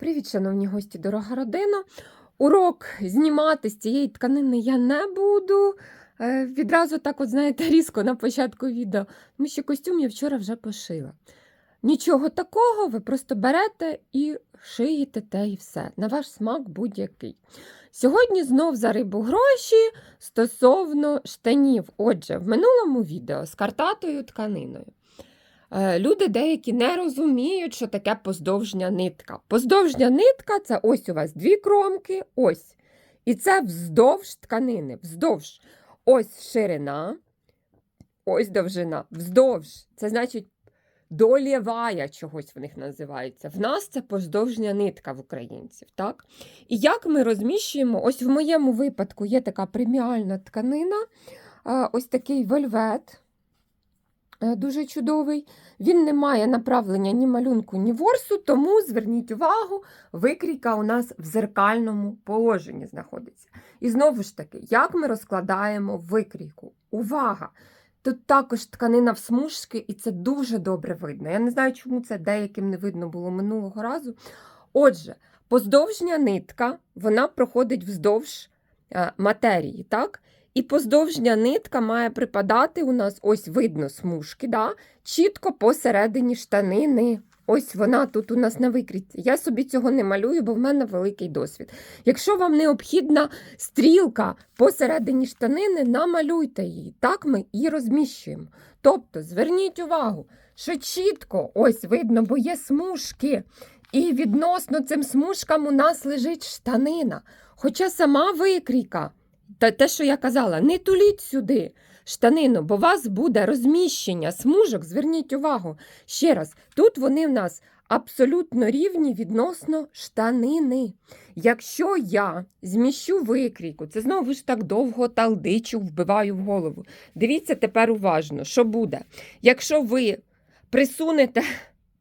Привіт, шановні гості, дорога родина. Урок знімати з цієї тканини я не буду. Е, Відразу так, от, знаєте, різко на початку відео, тому що костюм я вчора вже пошила. Нічого такого, ви просто берете і шиєте те і все. На ваш смак будь-який. Сьогодні знов за рибу гроші стосовно штанів. Отже, в минулому відео з картатою тканиною. Е, Люди деякі не розуміють, що таке поздовжня нитка. Поздовжня нитка це ось у вас дві кромки, ось. І це вздовж тканини. Вздовж. Ось ширина, ось довжина. Вздовж. Це значить долєвая чогось в них називається. В нас це поздовжня нитка в українців. так? І як ми розміщуємо, ось в моєму випадку є така преміальна тканина, е, ось такий вельвет. Е, Дуже чудовий. Він не має направлення ні малюнку, ні ворсу, тому зверніть увагу, викрійка у нас в зеркальному положенні знаходиться. І знову ж таки, як ми розкладаємо викрійку? Увага! Тут також тканина в смужки, і це дуже добре видно. Я не знаю, чому це деяким не видно було минулого разу. Отже, поздовжня нитка вона проходить вздовж е, матерії, так? І поздовжня нитка має припадати у нас, ось видно смужки, да? чітко посередині штанини. Ось вона тут у нас на викрійці. Я собі цього не малюю, бо в мене великий досвід. Якщо вам необхідна стрілка посередині штанини, намалюйте її. Так ми і розміщуємо. Тобто, зверніть увагу, що чітко ось видно, бо є смужки. І відносно цим смужкам у нас лежить штанина. Хоча сама викрійка, та те, що я казала, не туліть сюди штанину, бо у вас буде розміщення смужок. Зверніть увагу. Ще раз, тут вони в нас абсолютно рівні відносно штанини. Якщо я зміщу викрійку, це знову ж так довго талдичу, вбиваю в голову. Дивіться тепер уважно, що буде. Якщо ви присунете,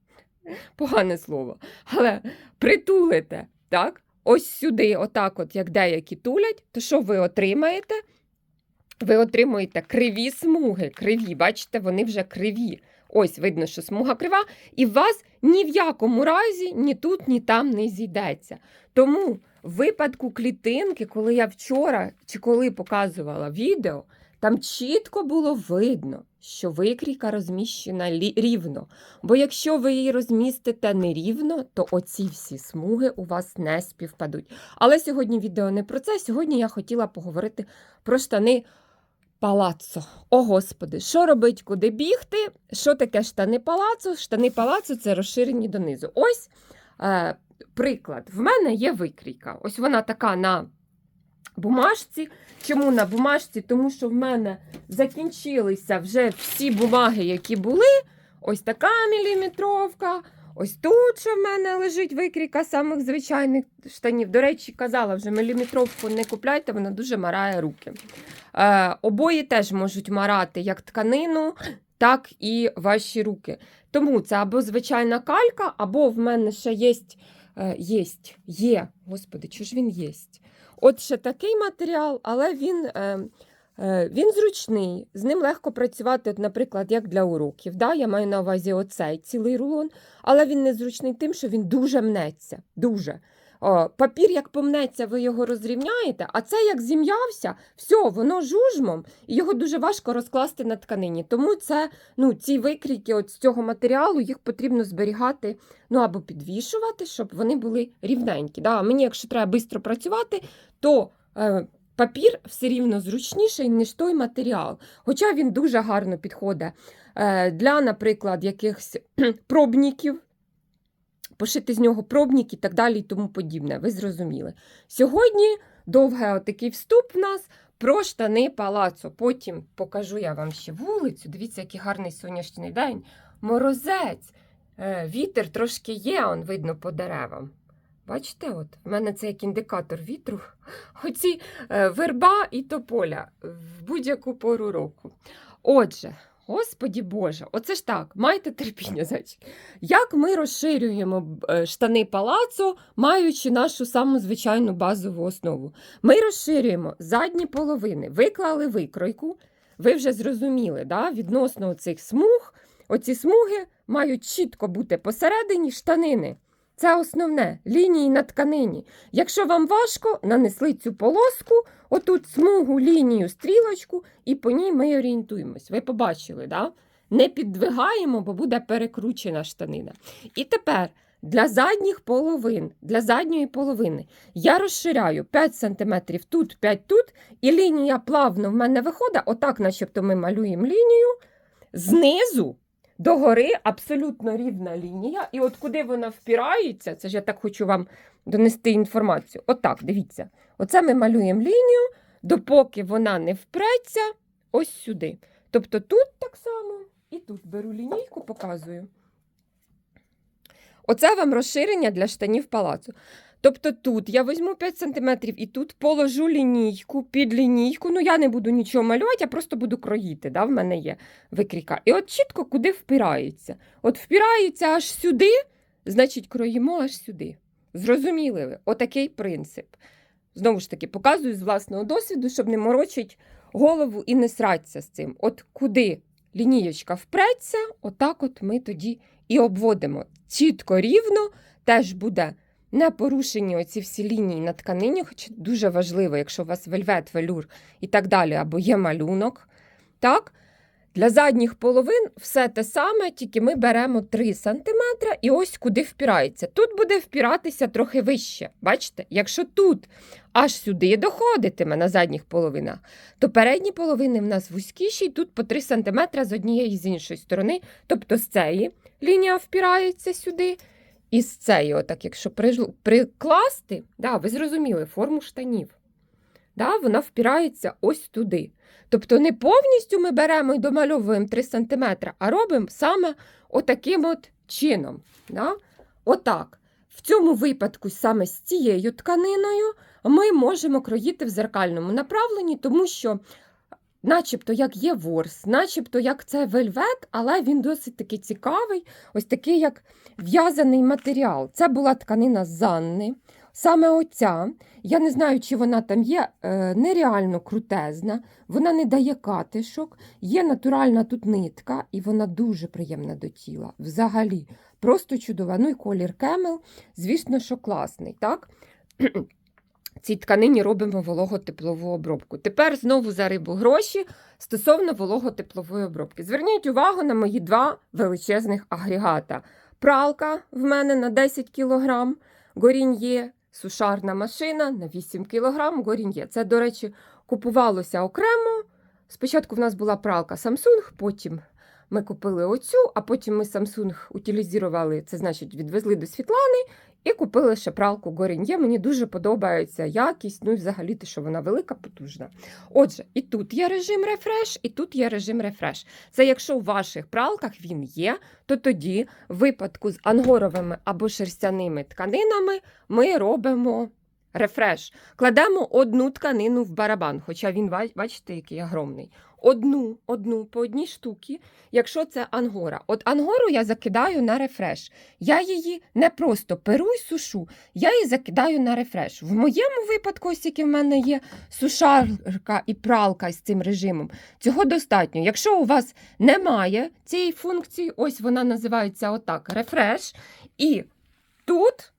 погане слово, але притулите, так? Ось сюди, отак, от, як деякі тулять, то що ви отримаєте? Ви отримуєте криві смуги. Криві, бачите, вони вже криві. Ось видно, що смуга крива, і в вас ні в якому разі ні тут, ні там не зійдеться. Тому в випадку клітинки, коли я вчора чи коли показувала відео, там чітко було видно, що викрійка розміщена рівно. Бо якщо ви її розмістите нерівно, то оці всі смуги у вас не співпадуть. Але сьогодні відео не про це. Сьогодні я хотіла поговорити про штани палаццо. О, господи, що робить, куди бігти? Що таке штани палаццо? Штани палаццо це розширені донизу. Ось е, приклад. В мене є викрійка. Ось вона така на бумажці. Чому на бумажці? Тому що в мене закінчилися вже всі бумаги, які були. Ось така міліметровка. Ось тут що в мене лежить викрійка самих звичайних штанів. До речі, казала вже міліметровку не купляйте, вона дуже марає руки. Е, обої теж можуть марати як тканину, так і ваші руки. Тому це або звичайна калька, або в мене ще є, е, єсть, є. Господи, чого ж він єсть? От ще такий матеріал, але він, е, е, він зручний, з ним легко працювати, от, наприклад, як для уроків. Да? Я маю на увазі оцей цілий рулон, але він незручний тим, що він дуже мнеться. Дуже. О, папір, як помнеться, ви його розрівняєте, а це як зім'явся, все, воно жужмом, і його дуже важко розкласти на тканині. Тому це, ну, ці викрійки от з цього матеріалу їх потрібно зберігати ну, або підвішувати, щоб вони були рівненькі. Да? Мені, якщо треба швидко працювати, то е, папір все рівно зручніший, ніж той матеріал. Хоча він дуже гарно підходить е, для, наприклад, якихось пробників пошити з нього пробник і так далі і тому подібне. Ви зрозуміли. Сьогодні довгий отакий вступ в нас про штани палацу. Потім покажу я вам ще вулицю. Дивіться, який гарний сонячний день. Морозець. Е, Вітер трошки є, он видно по деревам. Бачите, от в мене це як індикатор вітру. Оці е, верба і тополя в будь-яку пору року. Отже, Господі Боже, оце ж так, майте терпіння, зайчик. Як ми розширюємо е, штани палацу, маючи нашу саму звичайну базову основу? Ми розширюємо задні половини, виклали викройку. Ви вже зрозуміли, да? відносно цих смуг. Оці смуги мають чітко бути посередині штанини. Це основне лінії на тканині. Якщо вам важко, нанесли цю полоску, отут смугу, лінію, стрілочку, і по ній ми орієнтуємось. Ви побачили, да? Не піддвигаємо, бо буде перекручена штанина. І тепер для задніх половин, для задньої половини я розширяю 5 см тут, 5 тут, і лінія плавно в мене виходить, отак, начебто ми малюємо лінію. Знизу до гори абсолютно рівна лінія. І от куди вона впирається, це ж я так хочу вам донести інформацію. Отак, дивіться. Оце ми малюємо лінію, допоки вона не впреться ось сюди. Тобто тут так само, і тут беру лінійку, показую. Оце вам розширення для штанів палацу. Тобто тут я візьму 5 см і тут положу лінійку під лінійку. Ну, я не буду нічого малювати, я просто буду кроїти. Да? В мене є викрійка. І от чітко куди впирається. От впирається аж сюди, значить, кроїмо аж сюди. Зрозуміли ви? Отакий принцип. Знову ж таки, показую з власного досвіду, щоб не морочить голову і не сратися з цим. От куди лінієчка впреться, отак от ми тоді і обводимо. Чітко рівно теж буде не порушені оці всі лінії на тканині, хоч дуже важливо, якщо у вас вельвет, велюр і так далі, або є малюнок. Так? Для задніх половин все те саме, тільки ми беремо 3 см і ось куди впирається. Тут буде впиратися трохи вище. Бачите? Якщо тут аж сюди доходитиме на задніх половинах, то передні половини в нас вузькіші, і тут по 3 см з однієї і з іншої сторони. Тобто з цієї лінія впирається сюди, і з цієї, отак, якщо прикласти, да, ви зрозуміли форму штанів. Да, вона впирається ось туди. Тобто не повністю ми беремо і домальовуємо 3 см, а робимо саме отаким от чином. Да? Отак. В цьому випадку саме з цією тканиною ми можемо кроїти в зеркальному направленні, тому що, начебто, як є ворс, начебто як це вельвет, але він досить таки цікавий, ось такий як в'язаний матеріал. Це була тканина Занни. Саме оця, я не знаю, чи вона там є, е, нереально крутезна, вона не дає катишок, є натуральна тут нитка, і вона дуже приємна до тіла. Взагалі, просто чудова. Ну і колір кемел, звісно, що класний, так? Цій тканині робимо вологотеплову обробку. Тепер знову за рибу гроші стосовно вологотеплової обробки. Зверніть увагу на мої два величезних агрегата. Пралка в мене на 10 кг, горін'є, сушарна машина на 8 кг, горін'є. Це, до речі, купувалося окремо. Спочатку в нас була пралка Samsung, потім ми купили оцю, а потім ми Samsung утилізували, це значить відвезли до Світлани і купили ще пралку Горін'є. Мені дуже подобається якість, ну і взагалі те, що вона велика, потужна. Отже, і тут є режим рефреш, і тут є режим рефреш. Це якщо у ваших пралках він є, то тоді в випадку з ангоровими або шерстяними тканинами ми робимо. Рефреш. Кладемо одну тканину в барабан, хоча він, бачите, який огромний. Одну, одну по одній штуці, якщо це ангора. От ангору я закидаю на рефреш. Я її не просто перу і сушу, я її закидаю на рефреш. В моєму випадку, ось в мене є сушарка і пралка з цим режимом, цього достатньо. Якщо у вас немає цієї функції, ось вона називається отак: рефреш. І тут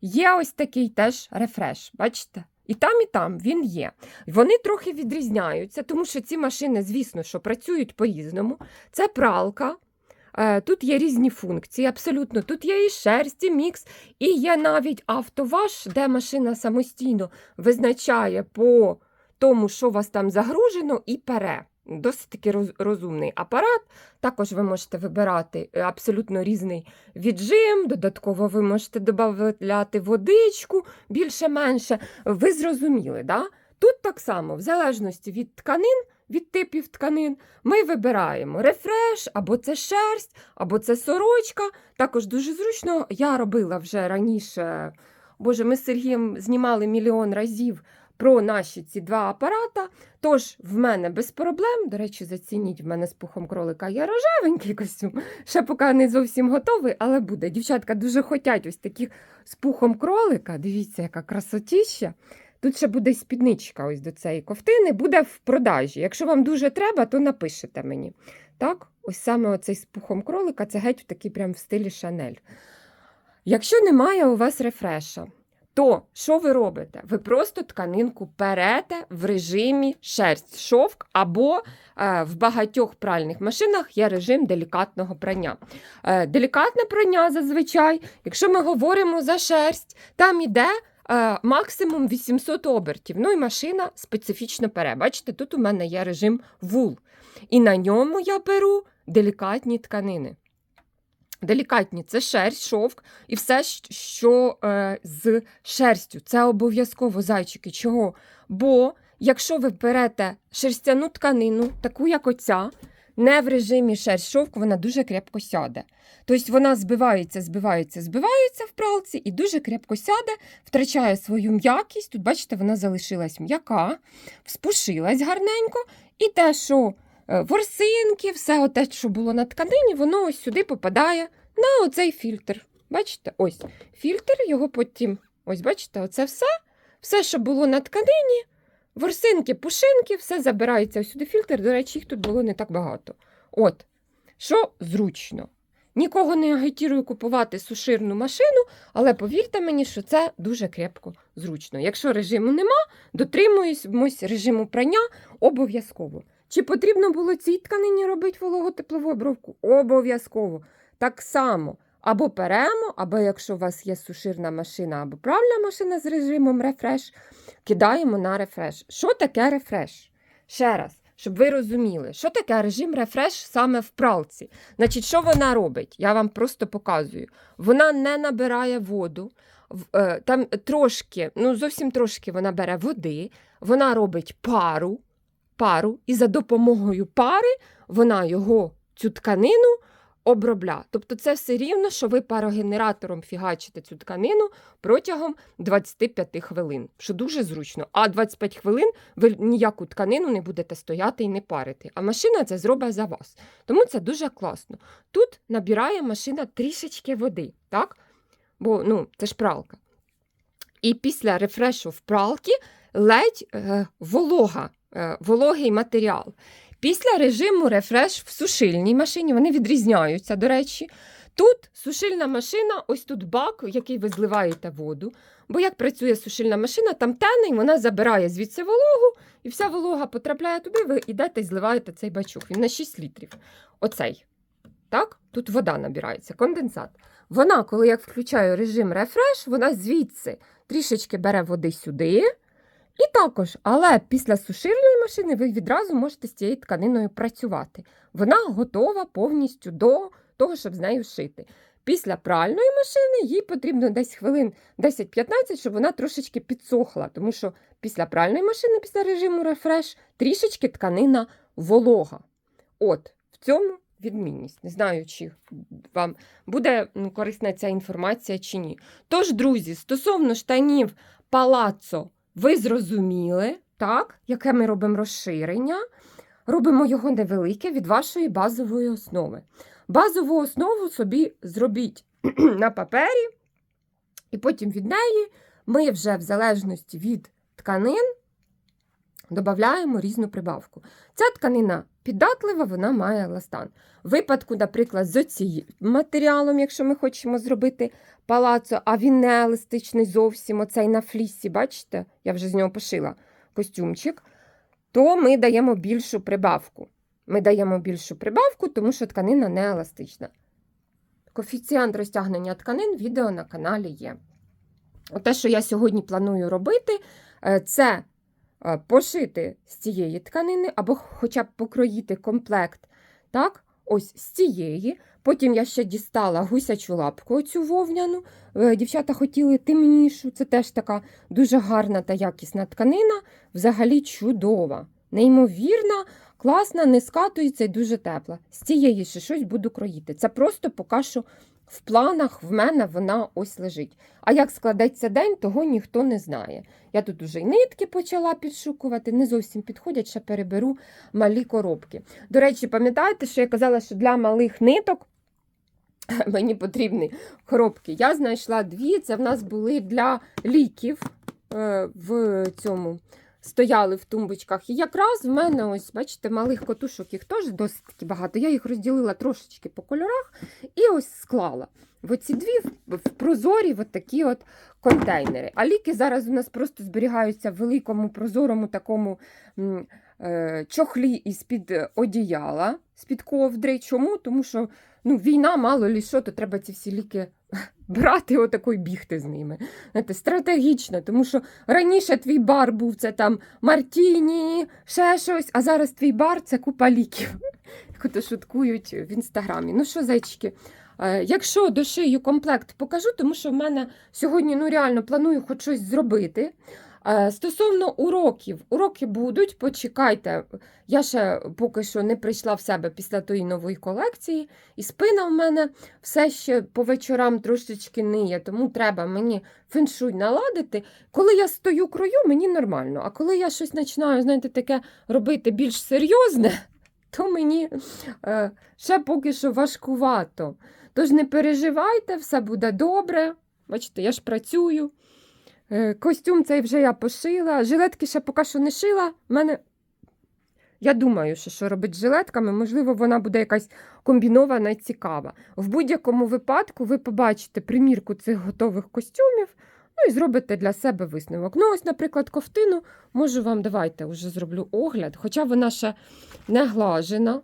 є ось такий теж рефреш. Бачите? І там, і там він є. Вони трохи відрізняються, тому що ці машини, звісно, що працюють по-різному. Це пралка. е, Тут є різні функції, абсолютно. Тут є і шерсть, і мікс, і є навіть автоваш, де машина самостійно визначає по тому, що у вас там загружено, і пере. Досить таки роз- розумний апарат. Також ви можете вибирати е, абсолютно різний віджим. Додатково ви можете додати водичку більше-менше. Ви зрозуміли, да? Тут так само, в залежності від тканин, від типів тканин, ми вибираємо рефреш, або це шерсть, або це сорочка. Також дуже зручно. Я робила вже раніше. Боже, ми з Сергієм знімали мільйон разів про наші ці два апарата. Тож в мене без проблем. До речі, зацініть, в мене з пухом кролика є рожевенький костюм. Ще поки не зовсім готовий, але буде. Дівчатка дуже хотять ось таких з пухом кролика. Дивіться, яка красотіща. Тут ще буде спідничка ось до цієї ковтини, буде в продажі. Якщо вам дуже треба, то напишете мені. Так, ось саме оцей з пухом кролика, це геть такий прям в стилі Шанель. Якщо немає у вас рефреша, то що ви робите? Ви просто тканинку перете в режимі шерсть, шовк, або е, в багатьох пральних машинах є режим делікатного прання. Е, делікатне прання зазвичай, якщо ми говоримо за шерсть, там іде е, максимум 800 обертів. Ну і машина специфічно пере. Бачите, тут у мене є режим вул. І на ньому я беру делікатні тканини. Делікатні це шерсть, шовк і все, що е, з шерстю. Це обов'язково зайчики. Чого? Бо якщо ви берете шерстяну тканину, таку як оця, не в режимі шерсть шовк, вона дуже крепко сяде. Тобто вона збивається, збивається, збивається в пралці і дуже крепко сяде, втрачає свою м'якість. Тут, бачите, вона залишилась м'яка, вспушилась гарненько, і те, що ворсинки, все те, що було на тканині, воно ось сюди попадає на оцей фільтр. Бачите, ось фільтр, його потім, ось бачите, оце все, все, що було на тканині, ворсинки, пушинки, все забирається сюди фільтр. До речі, їх тут було не так багато. От, що зручно. Нікого не агітірую купувати суширну машину, але повірте мені, що це дуже крепко зручно. Якщо режиму нема, дотримуємось режиму прання обов'язково. Чи потрібно було цій тканині робити вологотеплову обробку? Обов'язково. Так само. Або перемо, або якщо у вас є суширна машина або пральна машина з режимом рефреш, кидаємо на рефреш. Що таке рефреш? Ще раз, щоб ви розуміли, що таке режим рефреш саме в пралці. Значить, що вона робить? Я вам просто показую. Вона не набирає воду. е, Там трошки, ну зовсім трошки вона бере води, вона робить пару, пару, і за допомогою пари вона його, цю тканину, обробля. Тобто це все рівно, що ви парогенератором фігачите цю тканину протягом 25 хвилин, що дуже зручно. А 25 хвилин ви ніяку тканину не будете стояти і не парити. А машина це зробить за вас. Тому це дуже класно. Тут набирає машина трішечки води, так? Бо ну, це ж пралка. І після рефрешу в пралки ледь е, волога, вологий матеріал. Після режиму рефреш в сушильній машині вони відрізняються, до речі. Тут сушильна машина, ось тут бак, який ви зливаєте воду. Бо як працює сушильна машина, там тене, вона забирає звідси вологу, і вся волога потрапляє туди, ви йдете і зливаєте цей бачок. Він на 6 літрів. Оцей. Так? Тут вода набирається, конденсат. Вона, коли я включаю режим рефреш, вона звідси трішечки бере води сюди. І також, але після сушильної машини ви відразу можете з цією тканиною працювати. Вона готова повністю до того, щоб з нею шити. Після пральної машини їй потрібно десь хвилин 10-15, щоб вона трошечки підсохла, тому що після пральної машини, після режиму рефреш, трішечки тканина волога. От, в цьому відмінність. Не знаю, чи вам буде корисна ця інформація чи ні. Тож, друзі, стосовно штанів палацо, ви зрозуміли, так, яке ми робимо розширення. Робимо його невелике від вашої базової основи. Базову основу собі зробіть на папері, і потім від неї ми вже в залежності від тканин додаємо різну прибавку. Ця тканина піддатлива, вона має еластан. В випадку, наприклад, з оцим матеріалом, якщо ми хочемо зробити палацо, а він не еластичний зовсім, оцей на флісі, бачите, я вже з нього пошила костюмчик, то ми даємо більшу прибавку. Ми даємо більшу прибавку, тому що тканина не еластична. Коефіцієнт розтягнення тканин відео на каналі є. Те, що я сьогодні планую робити, е, це пошити з цієї тканини, або хоча б покроїти комплект. Так, ось з цієї. Потім я ще дістала гусячу лапку, оцю вовняну. Е, Дівчата хотіли темнішу. Це теж така дуже гарна та якісна тканина, взагалі чудова, неймовірна, класна, не скатується і дуже тепла. З цієї ще щось буду кроїти. Це просто поки що в планах в мене вона ось лежить. А як складеться день, того ніхто не знає. Я тут уже й нитки почала підшукувати, не зовсім підходять, ще переберу малі коробки. До речі, пам'ятаєте, що я казала, що для малих ниток мені потрібні коробки. Я знайшла дві. Це в нас були для ліків е, в цьому. Стояли в тумбочках. І якраз в мене, ось, бачите, малих котушок їх теж досить багато. Я їх розділила трошечки по кольорах і ось склала. в оці дві в прозорі от такі от контейнери. А ліки зараз у нас просто зберігаються в великому прозорому такому е, чохлі із-під одіяла, з-під ковдри. Чому? Тому що ну, війна, мало лі що, то треба ці всі ліки брати і бігти з ними. Знаєте, стратегічно, тому що раніше твій бар був це там Мартіні, ще щось, а зараз твій бар це купа ліків. Як то шуткують в інстаграмі. Ну що, зайчики, Якщо якщо дошию комплект, покажу, тому що в мене сьогодні ну реально планую хоч щось зробити. Е, Стосовно уроків, уроки будуть, почекайте. Я ще поки що не прийшла в себе після тої нової колекції, і спина в мене все ще по вечорам трошечки ниє, тому треба мені феншуй наладити. Коли я стою крою, мені нормально. А коли я щось починаю, знаєте, таке робити більш серйозне, то мені е, ще поки що важкувато. Тож не переживайте, все буде добре. Бачите, я ж працюю. Е, Костюм цей вже я пошила. Жилетки ще поки що не шила. Мене. Я думаю, що, що робить з жилетками, можливо, вона буде якась комбінована і цікава. В будь-якому випадку ви побачите примірку цих готових костюмів, ну і зробите для себе висновок. Ну, ось, наприклад, ковтину можу вам, давайте вже зроблю огляд, хоча вона ще не глажена.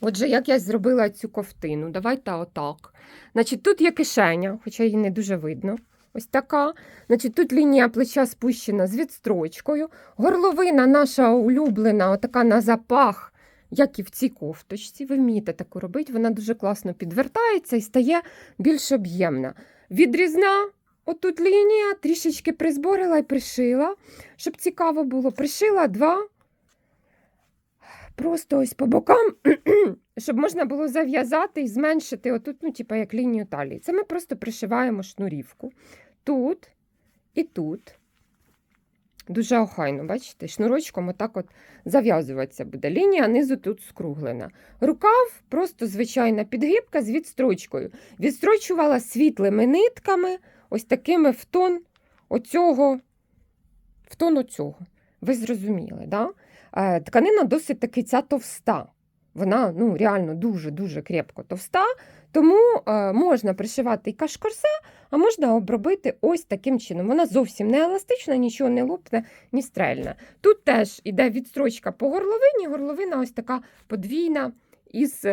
Отже, як я зробила цю ковтину? Давайте отак. Значить, тут є кишеня, хоча її не дуже видно. Ось така. Значить, тут лінія плеча спущена з відстрочкою. Горловина наша улюблена, отака на запах, як і в цій кофточці. Ви вмієте таку робити. Вона дуже класно підвертається і стає більш об'ємна. Відрізна. Отут лінія, трішечки призборила і пришила, щоб цікаво було. Пришила два. Просто ось по бокам, щоб можна було зав'язати і зменшити отут, ну, типу, як лінію талії. Це ми просто пришиваємо шнурівку. Тут і тут. Дуже охайно, бачите, шнурочком отак от зав'язуватися буде. Лінія низу тут скруглена. Рукав просто звичайна підгибка з відстрочкою. Відстрочувала світлими нитками, ось такими в тон оцього, в тон оцього. Ви зрозуміли, да? Е, Тканина досить таки ця товста. Вона ну, реально дуже-дуже крепко товста, тому е, можна пришивати і кашкорсе, а можна обробити ось таким чином. Вона зовсім не еластична, нічого не лопне, ні стрельне. Тут теж іде відстрочка по горловині, горловина ось така подвійна із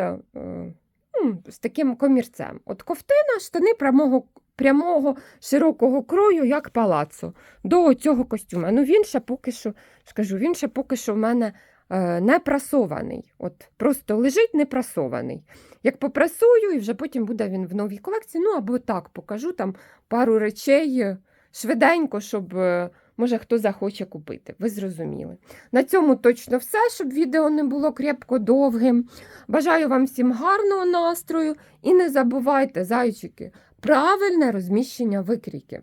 з таким комірцем. От ковтина, штани прямого, прямого широкого крою, як палацо, до цього костюма. Ну він ще поки що, скажу, він ще поки що в мене е, не прасований. От просто лежить не прасований. Як попрасую, і вже потім буде він в новій колекції. Ну або так покажу там пару речей е, швиденько, щоб е, може хто захоче купити. Ви зрозуміли. На цьому точно все, щоб відео не було крепко довгим. Бажаю вам всім гарного настрою і не забувайте, зайчики, правильне розміщення викрійки.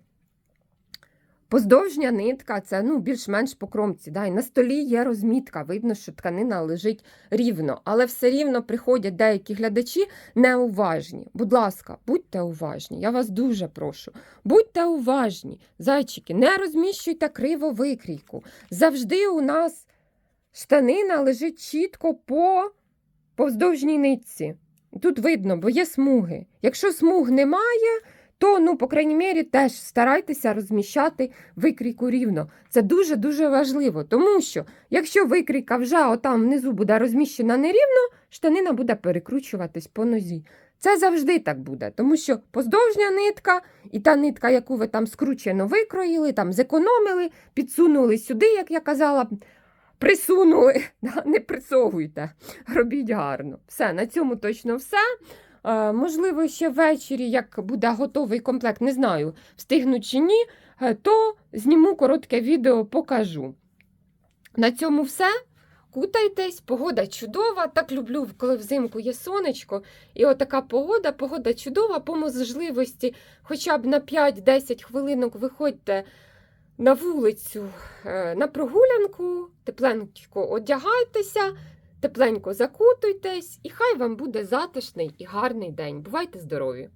Поздовжня нитка це ну, більш-менш по кромці. Да? І на столі є розмітка, видно, що тканина лежить рівно, але все рівно приходять деякі глядачі неуважні. Будь ласка, будьте уважні, я вас дуже прошу. Будьте уважні, зайчики, не розміщуйте криво викрійку. Завжди у нас штанина лежить чітко по повздовжній нитці. Тут видно, бо є смуги. Якщо смуг немає, то, ну, по крайній мірі, теж старайтеся розміщати викрійку рівно. Це дуже-дуже важливо, тому що якщо викрійка вже отам внизу буде розміщена нерівно, штанина буде перекручуватись по нозі. Це завжди так буде, тому що поздовжня нитка і та нитка, яку ви там скручено викроїли, там зекономили, підсунули сюди, як я казала, присунули, не присовуйте, робіть гарно. Все, на цьому точно все. Е, можливо, ще ввечері, як буде готовий комплект, не знаю, встигну чи ні, е, то зніму коротке відео, покажу. На цьому все. Кутайтесь, погода чудова. Так люблю, коли взимку є сонечко. І отака погода, погода чудова, по можливості, хоча б на 5-10 хвилинок виходьте на вулицю е, на прогулянку, тепленько одягайтеся, тепленько закутуйтесь, і хай вам буде затишний і гарний день. Бувайте здорові!